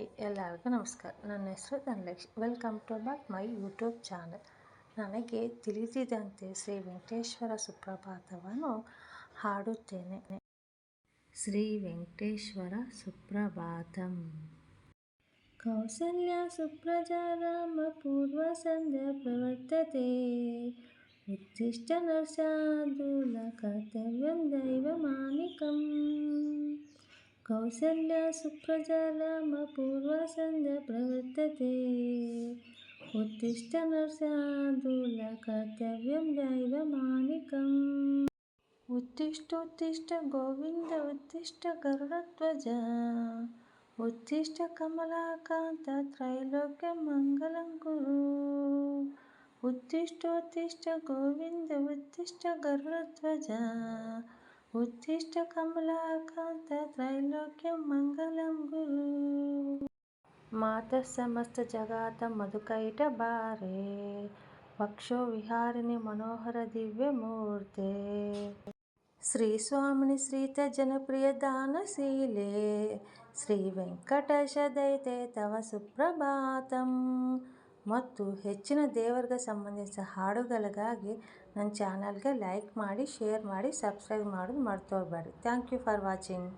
Hi, ಎಲ್ಲರಿಗೂ ನಮಸ್ಕಾರ. ನನ್ನ ಹೆಸರು ಧನಲಕ್ಷ್ welcome to back my YouTube channel ನನಗೆ ತಿಳಿದಿದಂತೆ ಶ್ರೀ ವೆಂಕಟೇಶ್ವರ ಸುಪ್ರಭಾತವನ್ನು ಹಾಡುತ್ತೇನೆ. ಶ್ರೀ ವೆಂಕಟೇಶ್ವರ ಸುಪ್ರಭಾತಂ. ಕೌಸಲ್ಯ ಸುಪ್ರಜಾರಾಮ ಪೂರ್ವ ಸಂಧ್ಯಾ ಪ್ರವರ್ತತೆ. ಉತ್ತಿಷ್ಟ ನರ್ಸಾದೂಲ ಕರ್ತವ್ಯಂ ದೈವಮಾನಿಕಂ. కౌసల్య సుప్రజాలమపూర్వసంధ్య ప్రవర్తతే. ఉత్తిష్ట నర్సాదుల కర్తవ్యం దైవమానికం. ఉత్తిష్టోత్తిష్ట గోవింద ఉత్తిష్ట గరుడధ్వజ. ఉత్తిష్ట కమలాకాంత త్రైలోక్య మంగళం కురు ఉత్తిష్టోత్తిష్ట గోవింద ఉత్తిష్ట గరుడధ్వజ. ఉత్తిష్ట కమలాకాంత త్రైలోక్యం మంగళం గురు మాత సమస్త జగాత మధుకైట బారే. వక్షో విహారిణి మనోహర దివ్యమూర్తే. శ్రీస్వామిని శ్రీత జనప్రియ దానశీలే. శ్రీ వెంకటేశదైతే తవ సుప్రభాతం. ಮತ್ತು ಹೆಚ್ಚಿನ ದೇವರಿಗೆ ಸಂಬಂಧಿಸಿದ ಹಾಡುಗಳಿಗಾಗಿ ನನ್ನ ಚಾನಲ್ಗೆ ಲೈಕ್ ಮಾಡಿ, ಶೇರ್ ಮಾಡಿ, ಸಬ್ಸ್ಕ್ರೈಬ್ ಮಾಡೋದು ಮರ್ತೋಗಬೇಡಿ ಥ್ಯಾಂಕ್ ಯು ಫಾರ್ ವಾಚಿಂಗ್.